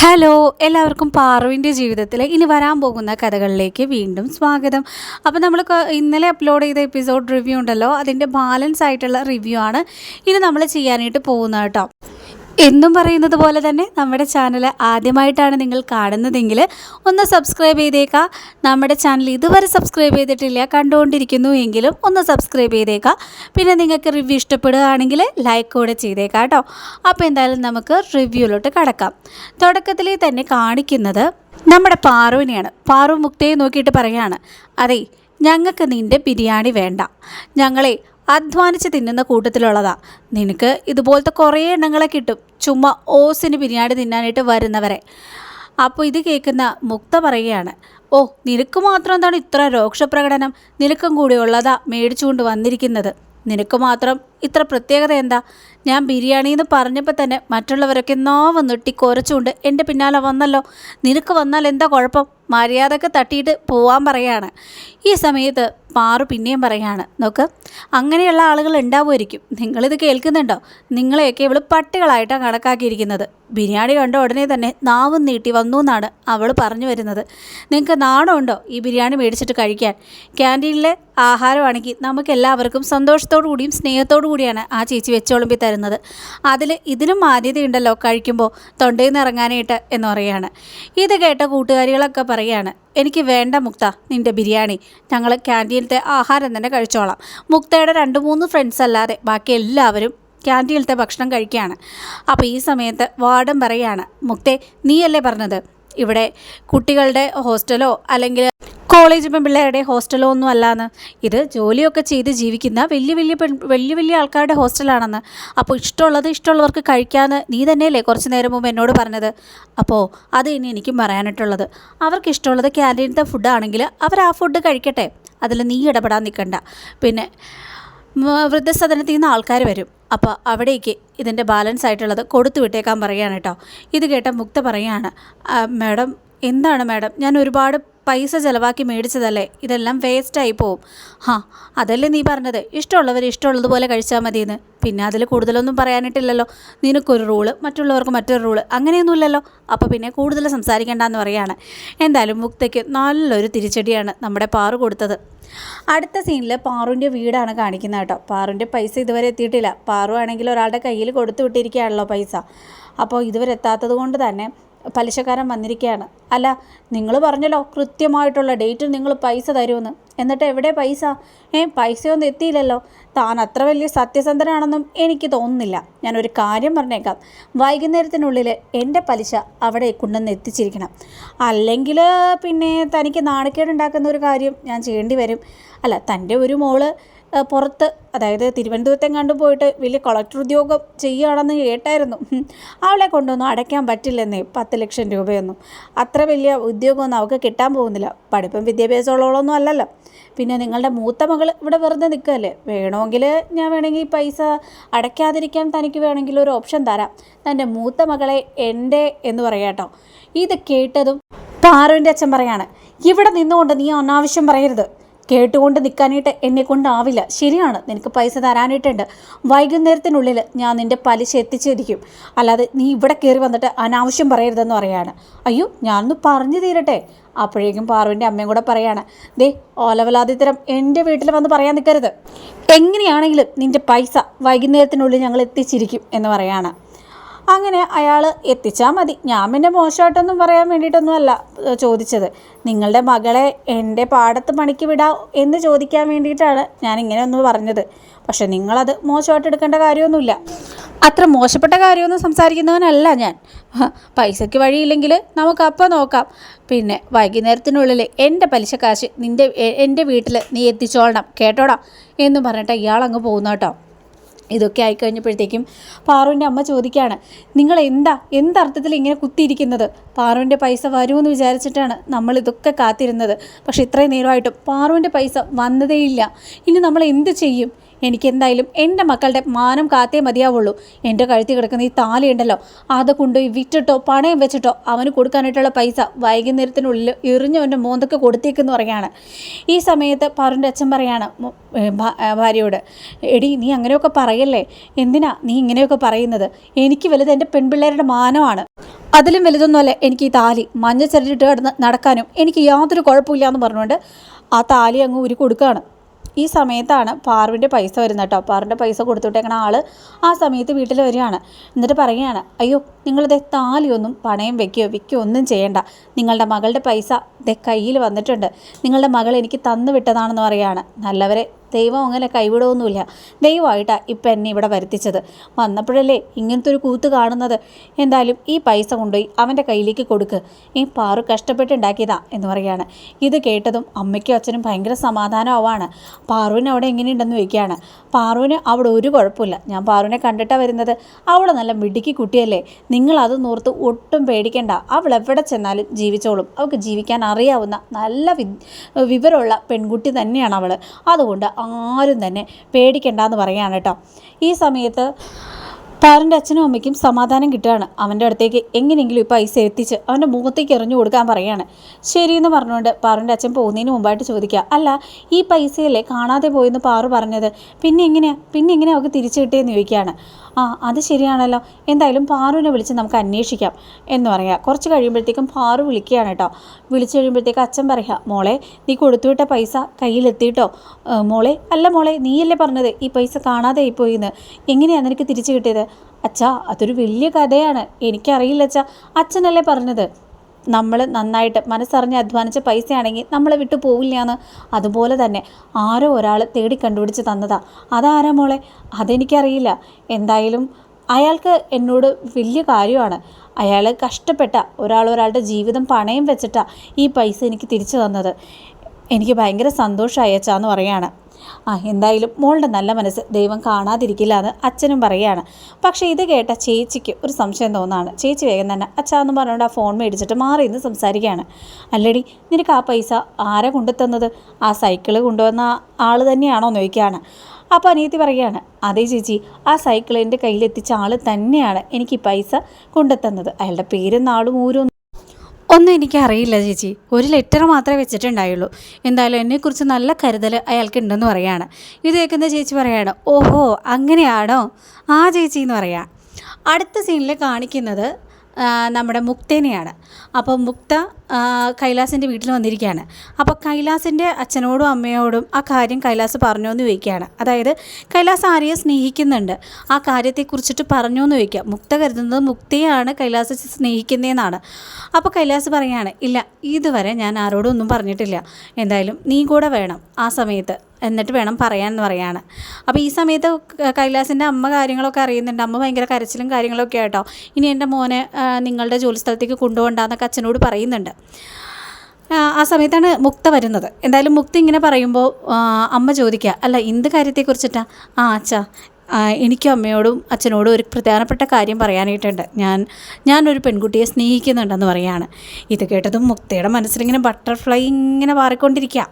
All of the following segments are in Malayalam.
ഹലോ എല്ലാവർക്കും പാറുവിന്റെ ജീവിതത്തിൽ ഇനി വരാൻ പോകുന്ന കഥകളിലേക്ക് വീണ്ടും സ്വാഗതം. അപ്പോൾ നമ്മൾ ഇന്നലെ അപ്ലോഡ് ചെയ്ത എപ്പിസോഡ് റിവ്യൂ ഉണ്ടല്ലോ അതിന്റെ ബാലൻസ് ആയിട്ടുള്ള റിവ്യൂ ആണ് ഇനി നമ്മൾ ചെയ്യാനായിട്ട് പോകുന്നത് കേട്ടോ. എന്നും പറയുന്നത് പോലെ തന്നെ നമ്മുടെ ചാനൽ ആദ്യമായിട്ടാണ് നിങ്ങൾ കാണുന്നതെങ്കിൽ ഒന്ന് സബ്സ്ക്രൈബ് ചെയ്തേക്കുക നമ്മുടെ ചാനൽ ഇതുവരെ സബ്സ്ക്രൈബ് ചെയ്തിട്ടില്ല കണ്ടുകൊണ്ടിരിക്കുന്നു എങ്കിലും ഒന്ന് സബ്സ്ക്രൈബ് ചെയ്തേക്കുക പിന്നെ നിങ്ങൾക്ക് റിവ്യൂ ഇഷ്ടപ്പെടുകയാണെങ്കിൽ ലൈക്ക് കൂടെ ചെയ്തേക്കാം കേട്ടോ അപ്പോൾ എന്തായാലും നമുക്ക് റിവ്യൂലോട്ട് കടക്കാം. തുടക്കത്തിൽ തന്നെ കാണിക്കുന്നത് നമ്മുടെ പാറുവിനെയാണ്. പാറു മുക്തയെ നോക്കിയിട്ട് പറയുകയാണ് അതെ ഞങ്ങൾക്ക് നിന്റെ ബിരിയാണി വേണ്ട. ഞങ്ങളെ അധ്വാനിച്ച് തിന്നുന്ന കൂട്ടത്തിലുള്ളതാ. നിനക്ക് ഇതുപോലത്തെ കുറേ എണ്ണങ്ങളെ കിട്ടും. ചുമ്മാ ഓസിന് ബിരിയാണി തിന്നാനായിട്ട് വരുന്നവരെ. അപ്പോൾ ഇത് കേൾക്കുന്ന മുക്ത പറയുകയാണ് ഓ നിനക്ക് മാത്രം എന്താണ് ഇത്ര രോക്ഷപ്രകടനം? നിനക്കും കൂടി ഉള്ളതാ മേടിച്ചുകൊണ്ട് വന്നിരിക്കുന്നത്. നിനക്ക് മാത്രം ഇത്ര പ്രത്യേകത എന്താ? ഞാൻ ബിരിയാണി എന്ന് പറഞ്ഞപ്പോൾ തന്നെ മറ്റുള്ളവരൊക്കെ നോവ് നെട്ടി കുരച്ചുകൊണ്ട് എന്റെ പിന്നാലെ വന്നല്ലോ. നിനക്ക് വന്നാൽ എന്താ കുഴപ്പം? മര്യാദയ്ക്ക് തട്ടിയിട്ട് പോവാൻ പറയാണ്. ഈ സമയത്ത് പാറു പിന്നെയും പറയാണ് നോക്ക് അങ്ങനെയുള്ള ആളുകൾ ഉണ്ടാവുമായിരിക്കും. നിങ്ങളിത് കേൾക്കുന്നുണ്ടോ? നിങ്ങളെയൊക്കെ ഇവൾ പട്ടികളായിട്ടാണ് കണക്കാക്കിയിരിക്കുന്നത്. ബിരിയാണി കണ്ട ഉടനെ തന്നെ നാവും നീട്ടി വന്നു എന്നാണ് അവൾ പറഞ്ഞു വരുന്നത്. നിങ്ങൾക്ക് നാണമുണ്ടോ ഈ ബിരിയാണി മേടിച്ചിട്ട് കഴിക്കാൻ? ക്യാന്റീനിലെ ആഹാരമാണെങ്കിൽ നമുക്ക് എല്ലാവർക്കും സന്തോഷത്തോടു കൂടിയും സ്നേഹത്തോടു കൂടിയാണ് ആ ചേച്ചി വെച്ചോളുമ്പി തരുന്നത്. അതിൽ ഇതിനും മാന്യതയുണ്ടല്ലോ കഴിക്കുമ്പോൾ തൊണ്ടയിൽ നിന്ന് ഇറങ്ങാനായിട്ട് എന്ന് പറയുകയാണ്. ഇത് കേട്ട കൂട്ടുകാരികളൊക്കെ പറയുകയാണ് എനിക്ക് വേണ്ട മുക്ത നിന്റെ ബിരിയാണി. ഞങ്ങൾ ക്യാന്റീനിലത്തെ ആഹാരം തന്നെ കഴിച്ചോളാം. മുക്തയുടെ രണ്ട് മൂന്ന് ഫ്രണ്ട്സ് അല്ലാതെ ബാക്കി എല്ലാവരും ക്യാന്റീനിലത്തെ ഭക്ഷണം കഴിക്കുകയാണ്. അപ്പോൾ ഈ സമയത്ത് വാർഡൻ പറയാണ് മുക്തെ നീയല്ലേ പറഞ്ഞത്? ഇവിടെ കുട്ടികളുടെ ഹോസ്റ്റലോ അല്ലെങ്കിൽ കോളേജ് പെൺപിള്ളേരുടെ ഹോസ്റ്റലോ ഒന്നും അല്ലാന്ന്. ഇത് ജോലിയൊക്കെ ചെയ്ത് ജീവിക്കുന്ന വലിയ വലിയ പെൺ വലിയ വലിയ ആൾക്കാരുടെ ഹോസ്റ്റലാണെന്ന്. അപ്പോൾ ഇഷ്ടമുള്ളത് ഇഷ്ടമുള്ളവർക്ക് കഴിക്കാമെന്ന് നീ തന്നെയല്ലേ കുറച്ച് നേരം മുമ്പ് എന്നോട് പറഞ്ഞത്? അപ്പോൾ അത് ഇനി എനിക്കും പറയാനായിട്ടുള്ളത് അവർക്ക് ഇഷ്ടമുള്ളത് ക്യാന്റീനത്തെ ഫുഡാണെങ്കിൽ അവർ ആ ഫുഡ് കഴിക്കട്ടെ. അതിൽ നീ ഇടപെടാൻ നിൽക്കണ്ട. പിന്നെ വൃദ്ധസദനത്തിൽ നിന്ന് ആൾക്കാർ വരും. അപ്പോൾ അവിടേക്ക് ഇതിന്റെ ബാലൻസ് ആയിട്ടുള്ളത് കൊടുത്തു വിട്ടേക്കാൻ പറയുകയാണ് കേട്ടോ. ഇത് കേട്ട മുക്ത പറയാണ് "ആ, മാഡം എന്താണ് മാഡം? ഞാൻ ഒരുപാട് പൈസ ചിലവാക്കി മേടിച്ചതല്ലേ? ഇതെല്ലാം വേസ്റ്റായി പോവും. ഹാ അതല്ലേ നീ പറഞ്ഞത്? ഇഷ്ടമുള്ളവർ ഇഷ്ടമുള്ളതുപോലെ കഴിച്ചാൽ മതിയെന്ന്. പിന്നെ അതിൽ കൂടുതലൊന്നും പറയാനായിട്ടില്ലല്ലോ നിനക്കൊരു റൂൾ മറ്റുള്ളവർക്ക് മറ്റൊരു റൂൾ അങ്ങനെയൊന്നുമില്ലല്ലോ. അപ്പോൾ പിന്നെ കൂടുതൽ സംസാരിക്കേണ്ടെന്ന് പറയാണ്. എന്തായാലും മുക്തയ്ക്ക് നല്ലൊരു തിരിച്ചടിയാണ് നമ്മുടെ പാറു കൊടുത്തത്. അടുത്ത സീനിൽ പാറുവിന്റെ വീടാണ് കാണിക്കുന്നത് കേട്ടോ. പാറുവിന്റെ പൈസ ഇതുവരെ എത്തിയിട്ടില്ല. പാറു ആണെങ്കിൽ ഒരാളുടെ കയ്യിൽ കൊടുത്തു വിട്ടിരിക്കുകയാണല്ലോ പൈസ. അപ്പോൾ ഇതുവരെ എത്താത്തത് കൊണ്ട് തന്നെ പലിശക്കാരൻ വന്നിരിക്കുകയാണ്. അല്ല നിങ്ങൾ പറഞ്ഞല്ലോ കൃത്യമായിട്ടുള്ള ഡേറ്റിൽ നിങ്ങൾ പൈസ തരുമെന്ന്. എന്നിട്ട് എവിടെ പൈസ? ഏ പൈസയൊന്നും എത്തിയില്ലല്ലോ. താൻ അത്ര വലിയ സത്യസന്ധനാണെന്നും എനിക്ക് തോന്നുന്നില്ല. ഞാനൊരു കാര്യം പറഞ്ഞേക്കാം. വൈകുന്നേരത്തിനുള്ളിൽ എന്റെ പലിശ അവിടെ കൊണ്ടുവന്ന് എത്തിച്ചിരിക്കണം. അല്ലെങ്കിൽ പിന്നെ തനിക്ക് നാണക്കേടുണ്ടാക്കുന്ന ഒരു കാര്യം ഞാൻ ചെയ്യേണ്ടി വരും. അല്ല തന്റെ ഒരു മോൾ പുറത്ത് അതായത് തിരുവനന്തപുരത്തെ കണ്ടു പോയിട്ട് വലിയ കളക്ടർ ഉദ്യോഗം ചെയ്യുകയാണെന്ന് കേട്ടായിരുന്നു. അവളെ കൊണ്ടൊന്നും അടയ്ക്കാൻ പറ്റില്ലെന്നേ പത്ത് ലക്ഷം രൂപയൊന്നും. അത്ര വലിയ ഉദ്യോഗമൊന്നും അവൾക്ക് കിട്ടാൻ പോകുന്നില്ല. പഠിപ്പും വിദ്യാഭ്യാസമുള്ളവളൊന്നും അല്ലല്ലോ. പിന്നെ നിങ്ങളുടെ മൂത്ത മകൾ ഇവിടെ വെറുതെ നിൽക്കുകയല്ലേ? വേണമെങ്കിൽ ഞാൻ വേണമെങ്കിൽ പൈസ അടയ്ക്കാതിരിക്കാൻ തനിക്ക് വേണമെങ്കിൽ ഒരു ഓപ്ഷൻ തരാം. തന്റെ മൂത്ത മകളെ എന്റെ എന്ന് പറയാട്ടോ ഇത് കേട്ടതും പാറുവിന്റെ അച്ഛൻ പറയാണ് ഇവിടെ നിന്നുകൊണ്ട് നീ അനാവശ്യം പറയരുത്. കേട്ടുകൊണ്ട് നിൽക്കാനായിട്ട് എന്നെ കൊണ്ടാവില്ല. ശരിയാണ് നിനക്ക് പൈസ തരാനായിട്ടുണ്ട്. വൈകുന്നേരത്തിനുള്ളിൽ ഞാൻ നിന്റെ പലിശ എത്തിച്ചിരിക്കും. അല്ലാതെ നീ ഇവിടെ കയറി വന്നിട്ട് അനാവശ്യം പറയരുതെന്ന് പറയാണ്. അയ്യോ ഞാനൊന്ന് പറഞ്ഞു തീരട്ടെ? അപ്പോഴേക്കും പാറുവിന്റെ അമ്മയും കൂടെ പറയാണ് ദേ ഓലവലാദിത്തരം എന്റെ വീട്ടിൽ വന്ന് പറയാൻ നിൽക്കരുത് എങ്ങനെയാണെങ്കിലും നിന്റെ പൈസ വൈകുന്നേരത്തിനുള്ളിൽ ഞങ്ങൾ എത്തിച്ചിരിക്കും എന്ന് പറയാണ്. അങ്ങനെ അയാൾ എത്തിച്ചാൽ മതി. ഞാൻ പിന്നെ മോശമായിട്ടൊന്നും പറയാൻ വേണ്ടിയിട്ടൊന്നുമല്ല ചോദിച്ചത്. നിങ്ങളുടെ മകളെ എന്റെ പാടത്ത് പണിക്ക് വിടാം എന്ന് ചോദിക്കാൻ വേണ്ടിയിട്ടാണ് ഞാൻ ഇങ്ങനെ ഒന്ന് പറഞ്ഞത്. പക്ഷെ നിങ്ങളത് മോശമായിട്ട് എടുക്കേണ്ട കാര്യമൊന്നുമില്ല. അത്ര മോശപ്പെട്ട കാര്യമൊന്നും സംസാരിക്കുന്നവനല്ല ഞാൻ. പൈസയ്ക്ക് വഴിയില്ലെങ്കിൽ നമുക്ക് അപ്പം നോക്കാം. പിന്നെ വൈകുന്നേരത്തിനുള്ളിൽ എന്റെ പലിശ കാശ് നിന്റെ എന്റെ വീട്ടിൽ നീ എത്തിച്ചോളണം കേട്ടോടാ എന്ന് പറഞ്ഞിട്ട് ഇയാൾ അങ്ങ് പോകുന്ന കേട്ടോ. ഇതൊക്കെ ആയിക്കഴിഞ്ഞപ്പോഴത്തേക്കും പാറുവിന്റെ അമ്മ ചോദിക്കുകയാണ് നിങ്ങൾ എന്താ? എന്തർത്ഥത്തിൽ ഇങ്ങനെ കുത്തിയിരിക്കുന്നത്? പാറുവിന്റെ പൈസ വരുമെന്ന് വിചാരിച്ചിട്ടാണ് നമ്മൾ ഇതൊക്കെ കാത്തിരുന്നത്. പക്ഷെ ഇത്രയും നേരമായിട്ടും പാറുവിന്റെ പൈസ വന്നതേയില്ല. ഇനി നമ്മൾ എന്ത് ചെയ്യും? എനിക്കെന്തായാലും എന്റെ മക്കളുടെ മാനം കാത്തേ മതിയാവുള്ളൂ. എന്റെ കഴുത്തി കിടക്കുന്ന ഈ താലിയുണ്ടല്ലോ അത് കൊണ്ടുപോയി വിറ്റിട്ടോ പണയം വെച്ചിട്ടോ അവന് കൊടുക്കാനായിട്ടുള്ള പൈസ വൈകുന്നേരത്തിനുള്ളിൽ എറിഞ്ഞവന്റെ മോന്തൊക്കെ കൊടുത്തേക്കെന്ന് പറയാണ് ഈ സമയത്ത് പാറുന്റെ അച്ഛൻ പറയാണ് ഭാര്യയോട് എടി നീ അങ്ങനെയൊക്കെ പറയല്ലേ? എന്തിനാ നീ ഇങ്ങനെയൊക്കെ പറയുന്നത്? എനിക്ക് വലുത് എന്റെ പെൺപിള്ളേരുടെ മാനമാണ്. അതിലും വലുതൊന്നുമല്ല എനിക്ക് ഈ താലി. മഞ്ഞ ചരടിട്ട് നടക്കാനും എനിക്ക് യാതൊരു കുഴപ്പമില്ല എന്ന് പറഞ്ഞുകൊണ്ട് ആ താലി അങ്ങ് ഊരി കൊടുക്കുകയാണ്. ഈ സമയത്താണ് പാറുവിന്റെ പൈസ വരുന്നത് കേട്ടോ. പാറുവിന്റെ പൈസ കൊടുത്തുവിട്ടേക്കണ ആൾ ആ സമയത്ത് വീട്ടിൽ വരികയാണ്. എന്നിട്ട് പറയുകയാണ് അയ്യോ നിങ്ങളിത് താലിയൊന്നും പണയം വെക്കുകയോ വിൽക്കുകയോ ഒന്നും ചെയ്യേണ്ട. നിങ്ങളുടെ മകളുടെ പൈസ ദേ കയ്യിൽ വന്നിട്ടുണ്ട്. നിങ്ങളുടെ മകൾ എനിക്ക് തന്നു വിട്ടതാണെന്ന് പറയുകയാണ്. നല്ലവരെ ദൈവം അങ്ങനെ കൈവിടുമൊന്നുമില്ല ദൈവമായിട്ടാണ് ഇപ്പം എന്നെ ഇവിടെ വരുത്തിച്ചത്. വന്നപ്പോഴല്ലേ ഇങ്ങനത്തെ ഒരു കൂത്ത് കാണുന്നത്. എന്തായാലും ഈ പൈസ കൊണ്ടുപോയി അവന്റെ കയ്യിലേക്ക് കൊടുക്ക്. ഈ പാറു കഷ്ടപ്പെട്ടുണ്ടാക്കിയതാ എന്ന് പറയുകയാണ്. ഇത് കേട്ടതും അമ്മയ്ക്കും അച്ഛനും ഭയങ്കര സമാധാനമാവാണ് പാറുവിന് അവിടെ എങ്ങനെയുണ്ടെന്ന് ചോദിക്കുകയാണ്. പാറുവിന് അവിടെ ഒരു കുഴപ്പമില്ല. ഞാൻ പാറുവിനെ കണ്ടിട്ടാണ് വരുന്നത്. അവൾ നല്ല മിടുക്കി കുട്ടിയല്ലേ. നിങ്ങളത് നോർത്ത് ഒട്ടും പേടിക്കേണ്ട. അവൾ എവിടെ ചെന്നാലും ജീവിച്ചോളും. അവൾക്ക് ജീവിക്കാൻ അറിയാവുന്ന നല്ല വിവരമുള്ള പെൺകുട്ടി തന്നെയാണ് അവൾ അതുകൊണ്ട് ആരും തന്നെ പേടിക്കണ്ടെന്ന് പറയുകയാണ് കേട്ടോ. ഈ സമയത്ത് പാരന്റെ അച്ഛനും അമ്മയ്ക്കും സമാധാനം കിട്ടുകയാണ്. അവന്റെ അടുത്തേക്ക് എങ്ങനെയെങ്കിലും ഈ പൈസ എത്തിച്ച് അവന്റെ മുഖത്തേക്ക് എറിഞ്ഞു കൊടുക്കാൻ പറയാണ് ശരിയെന്ന് പറഞ്ഞുകൊണ്ട് പാറുന്റെ അച്ഛൻ പോകുന്നതിന് മുമ്പായിട്ട് ചോദിക്കുക അല്ല ഈ പൈസയല്ലേ കാണാതെ പോയെന്ന് പാറു പറഞ്ഞത്? പിന്നെ എങ്ങനെയാണ് പിന്നെ എങ്ങനെയാണ് അവൾക്ക് തിരിച്ചു കിട്ടിയെന്ന് ചോദിക്കുകയാണ്. ആ അത് ശരിയാണല്ലോ. എന്തായാലും പാറുവിനെ വിളിച്ച് നമുക്ക് അന്വേഷിക്കാം എന്ന് പറയാം. കുറച്ച് കഴിയുമ്പോഴത്തേക്കും പാറു വിളിക്കുകയാണ് കേട്ടോ. വിളിച്ചു കഴിയുമ്പോഴത്തേക്ക് അച്ഛൻ പറയാം മോളെ നീ കൊടുത്തുവിട്ട പൈസ കയ്യിലെത്തിയിട്ടോ? "ഏ, മോളെ അല്ല മോളെ നീയല്ലേ പറഞ്ഞത്? ഈ പൈസ കാണാതെ ആയിപ്പോയിന്ന് എങ്ങനെയാണ് നിനക്ക് തിരിച്ചു കിട്ടിയത്? അച്ഛാ അതൊരു വലിയ കഥയാണ്. എനിക്കറിയില്ല അച്ഛാ. അച്ഛനല്ലേ പറഞ്ഞത്? നമ്മൾ നന്നായിട്ട് മനസ്സറിഞ്ഞ് അധ്വാനിച്ച പൈസയാണെങ്കിൽ നമ്മളെ വിട്ടു പോവില്ല എന്ന് അതുപോലെ തന്നെ ആരോ ഒരാൾ തേടി കണ്ടുപിടിച്ച് തന്നതാ. അതാരാ മോളെ? അതെനിക്കറിയില്ല. എന്തായാലും അയാൾക്ക് എന്നോട് വലിയ കാര്യമാണ്. അയാൾ കഷ്ടപ്പെട്ട ഒരാൾ ഒരാളുടെ ജീവിതം പണയം വെച്ചിട്ടാണ് ഈ പൈസ എനിക്ക് തിരിച്ചു തന്നത്. എനിക്ക് ഭയങ്കര സന്തോഷമായി അയച്ചാന്ന് പറയാണ്. ആ എന്തായാലും മോളുടെ നല്ല മനസ്സ് ദൈവം കാണാതിരിക്കില്ല എന്ന് അച്ഛനും പറയുകയാണ്. പക്ഷേ ഇത് കേട്ട ചേച്ചിക്ക് ഒരു സംശയം തോന്നാണ്. ചേച്ചി വേഗം തന്നെ അച്ഛാ എന്ന് പറഞ്ഞുകൊണ്ട് ആ ഫോൺ മേടിച്ചിട്ട് മാറി ഇന്ന് സംസാരിക്കുകയാണ്. അല്ലടി നിനക്ക് ആ പൈസ ആരെ കൊണ്ടുത്തന്നത്? ആ സൈക്കിൾ കൊണ്ടുവന്ന ആൾ തന്നെയാണോ? എന്ന് ചോദിക്കുകയാണ്. അപ്പോൾ അനിയത്തി പറയുകയാണ് അതേ ചേച്ചി ആ സൈക്കിൾ എന്റെ കയ്യിലെത്തിച്ച ആൾ തന്നെയാണ് എനിക്ക് പൈസ കൊണ്ടുത്തന്നത്. അയാളുടെ പേരും നാളും ഊരും ഒന്നും എനിക്കറിയില്ല ചേച്ചി. ഒരു ലെറ്റർ മാത്രമേ വെച്ചിട്ടുണ്ടായുള്ളൂ. എന്തായാലും എന്നെക്കുറിച്ച് നല്ല കരുതൽ അയാൾക്ക് ഉണ്ടെന്ന് പറയാണ്. ഇത് കേൾക്കുന്ന ചേച്ചി പറയാണ് ഓഹോ അങ്ങനെയാണോ? ആ ചേച്ചി എന്ന് പറയാം. അടുത്ത സീനിൽ കാണിക്കുന്നത് നമ്മുടെ മുക്തേനെയാണ്. അപ്പോൾ മുക്ത കൈലാസിന്റെ വീട്ടിൽ വന്നിരിക്കുകയാണ്. അപ്പോൾ കൈലാസിന്റെ അച്ഛനോടും അമ്മയോടും ആ കാര്യം കൈലാസ് പറഞ്ഞോ എന്ന് ചോദിക്കുകയാണ്. അതായത് കൈലാസ് ആരെയും സ്നേഹിക്കുന്നുണ്ട്. ആ കാര്യത്തെക്കുറിച്ചിട്ട് പറഞ്ഞോ എന്ന് ചോദിക്കുക. മുക്ത കരുതുന്നത് മുക്തയാണ് കൈലാസ് സ്നേഹിക്കുന്നതെന്നാണ്. അപ്പോൾ കൈലാസ് പറയുകയാണ് ഇല്ല ഇതുവരെ ഞാൻ ആരോടും ഒന്നും പറഞ്ഞിട്ടില്ല. എന്തായാലും നീ കൂടെ വേണം ആ സമയത്ത്. എന്നിട്ട് വേണം പറയാമെന്ന് പറയാണ്. അപ്പോൾ ഈ സമയത്ത് കൈലാസിന്റെ അമ്മ കാര്യങ്ങളൊക്കെ അറിയുന്നുണ്ട്. അമ്മ ഭയങ്കര കരച്ചിലും കാര്യങ്ങളൊക്കെ ആട്ടോ. ഇനി എന്റെ മോനെ നിങ്ങളുടെ ജോലി സ്ഥലത്തേക്ക് കൊണ്ടുപോകണ്ടെന്നൊക്കെ അച്ഛനോട് പറയുന്നുണ്ട്. ആ, സമയത്താണ് മുക്ത വരുന്നത്. എന്തായാലും മുക്തി ഇങ്ങനെ പറയുമ്പോൾ അമ്മ ചോദിക്കുക അല്ല എന്ത് കാര്യത്തെക്കുറിച്ചിട്ടാ? ആ അച്ഛാ എനിക്കും അമ്മയോടും അച്ഛനോടും ഒരു പ്രധാനപ്പെട്ട കാര്യം പറയാനായിട്ടുണ്ട്. ഞാൻ ഞാനൊരു പെൺകുട്ടിയെ സ്നേഹിക്കുന്നുണ്ടെന്ന് പറയാണ്. ഇത് കേട്ടതും മുക്തയുടെ മനസ്സിലിങ്ങനെ ബട്ടർഫ്ലൈ ഇങ്ങനെ മാറിക്കൊണ്ടിരിക്കുക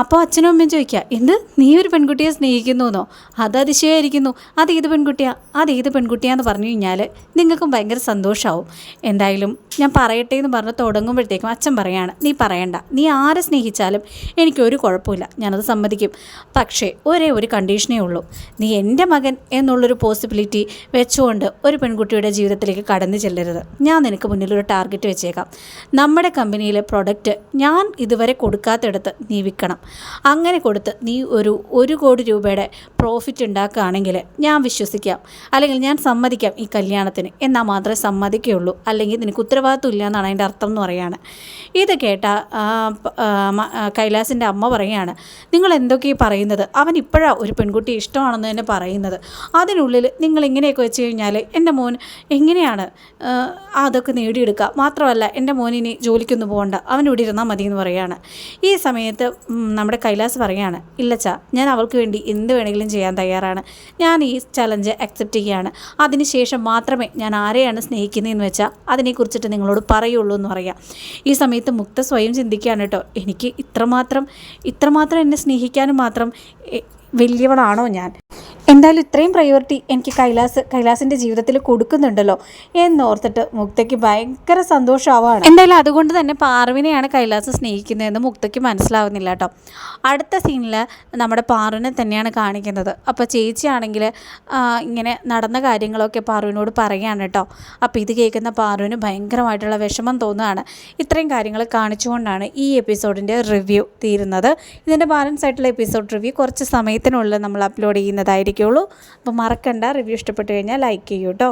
അപ്പോൾ അച്ഛനും അമ്മയും ചോദിക്കുക എന്ത് നീ ഒരു പെൺകുട്ടിയെ സ്നേഹിക്കുന്നുവെന്നോ? അത് അതിശയമായിരിക്കുന്നു. അത് ഏത് പെൺകുട്ടിയാ? അത് ഏത് പെൺകുട്ടിയാന്ന് പറഞ്ഞു കഴിഞ്ഞാൽ നിങ്ങൾക്കും ഭയങ്കര സന്തോഷമാവും എന്തായാലും ഞാൻ പറയട്ടെ എന്ന് പറഞ്ഞ് തുടങ്ങുമ്പോഴത്തേക്കും അച്ഛൻ പറയാണ് നീ പറയണ്ട. നീ ആരെ സ്നേഹിച്ചാലും എനിക്കൊരു കുഴപ്പമില്ല. ഞാനത് സമ്മതിക്കും. പക്ഷേ ഒരേ ഒരു കണ്ടീഷനേ ഉള്ളൂ. നീ എന്റെ മകൻ എന്നുള്ളൊരു പോസിബിലിറ്റി വെച്ചുകൊണ്ട് ഒരു പെൺകുട്ടിയുടെ ജീവിതത്തിലേക്ക് കടന്നു ചെല്ലരുത്. ഞാൻ നിനക്ക് മുന്നിലൊരു ടാർഗറ്റ് വെച്ചേക്കാം. നമ്മുടെ കമ്പനിയിലെ പ്രൊഡക്റ്റ് ഞാൻ ഇതുവരെ കൊടുക്കാത്തിടത്ത് നീ വിൽക്കണം. അങ്ങനെ കൊടുത്ത് നീ ഒരു ഒരു കോടി രൂപയുടെ പ്രോഫിറ്റ് ഉണ്ടാക്കുകയാണെങ്കിൽ ഞാൻ വിശ്വസിക്കാം. അല്ലെങ്കിൽ ഞാൻ സമ്മതിക്കാം ഈ കല്യാണത്തിന്. എന്നാൽ മാത്രമേ സമ്മതിക്കുകയുള്ളൂ. അല്ലെങ്കിൽ നിനക്ക് ഉത്തരവാദിത്വം ഇല്ല എന്നാണ് അതിന്റെ അർത്ഥം എന്ന് പറയുകയാണ്. ഇത് കേട്ട കൈലാസിന്റെ അമ്മ പറയുകയാണ് നിങ്ങൾ എന്തൊക്കെയാണ് പറയുന്നത്? അവൻ ഇപ്പോഴാണ് ഒരു പെൺകുട്ടി ഇഷ്ടമാണെന്ന് തന്നെ പറയുന്നത്. അതിനുള്ളിൽ നിങ്ങൾ ഇങ്ങനെയൊക്കെ വെച്ച് കഴിഞ്ഞാൽ എന്റെ മോൻ എങ്ങനെയാണ് അതൊക്കെ നേടിയെടുക്കുക? മാത്രമല്ല എന്റെ മോൻ ഇനി ജോലിക്കൊന്നും പോകണ്ട. അവൻ ഇവിടെ ഇരുന്നാൽ മതി എന്ന് പറയുകയാണ്. ഈ സമയത്ത് നമ്മുടെ കൈലാസ് പറയാണ് ഇല്ലച്ചാ ഞാൻ അവൾക്ക് വേണ്ടി എന്ത് വേണമെങ്കിലും ചെയ്യാൻ തയ്യാറാണ്. ഞാൻ ഈ ചലഞ്ച് അക്സെപ്റ്റ് ചെയ്യുകയാണ്. അതിനുശേഷം മാത്രമേ ഞാൻ ആരെയാണ് സ്നേഹിക്കുന്നതെന്ന് വെച്ചാൽ അതിനെക്കുറിച്ചിട്ട് നിങ്ങളോട് പറയുള്ളൂ എന്ന് പറയാം. ഈ സമയത്ത് മുക്ത സ്വയം ചിന്തിക്കുകയാണ് കേട്ടോ എനിക്ക് ഇത്രമാത്രം ഇത്രമാത്രം എന്നെ സ്നേഹിക്കാനും മാത്രം വലിയവളാണോ ഞാൻ? എന്തായാലും ഇത്രയും പ്രയോറിറ്റി എനിക്ക് കൈലാസ് കൈലാസിന്റെ ജീവിതത്തിൽ കൊടുക്കുന്നുണ്ടല്ലോ എന്നോർത്തിട്ട് മുക്തയ്ക്ക് ഭയങ്കര സന്തോഷമാവാണ്. എന്തായാലും അതുകൊണ്ട് തന്നെ പാർവിനെയാണ് കൈലാസ് സ്നേഹിക്കുന്നതെന്ന് മുക്തയ്ക്ക് മനസ്സിലാവുന്നില്ല കേട്ടോ. അടുത്ത സീനിൽ നമ്മുടെ പാറുവിനെ തന്നെയാണ് കാണിക്കുന്നത്. അപ്പോൾ ചേച്ചിയാണെങ്കിൽ ഇങ്ങനെ നടന്ന കാര്യങ്ങളൊക്കെ പാറുവിനോട് പറയുകയാണ് കേട്ടോ. അപ്പോൾ ഇത് കേൾക്കുന്ന പാറുവിന് ഭയങ്കരമായിട്ടുള്ള വിഷമം തോന്നുകയാണ്. ഇത്രയും കാര്യങ്ങൾ കാണിച്ചുകൊണ്ടാണ് ഈ എപ്പിസോഡിന്റെ റിവ്യൂ തീരുന്നത്. ഇതിന്റെ ബാലൻസ് ആയിട്ടുള്ള എപ്പിസോഡ് റിവ്യൂ കുറച്ച് സമയത്തിനുള്ളിൽ നമ്മൾ അപ്ലോഡ് ചെയ്യുന്നതായിരിക്കുള്ളൂ അപ്പോൾ മറക്കണ്ട റിവ്യൂ ഇഷ്ടപ്പെട്ടു കഴിഞ്ഞാൽ ലൈക്ക് ചെയ്യൂ കേട്ടോ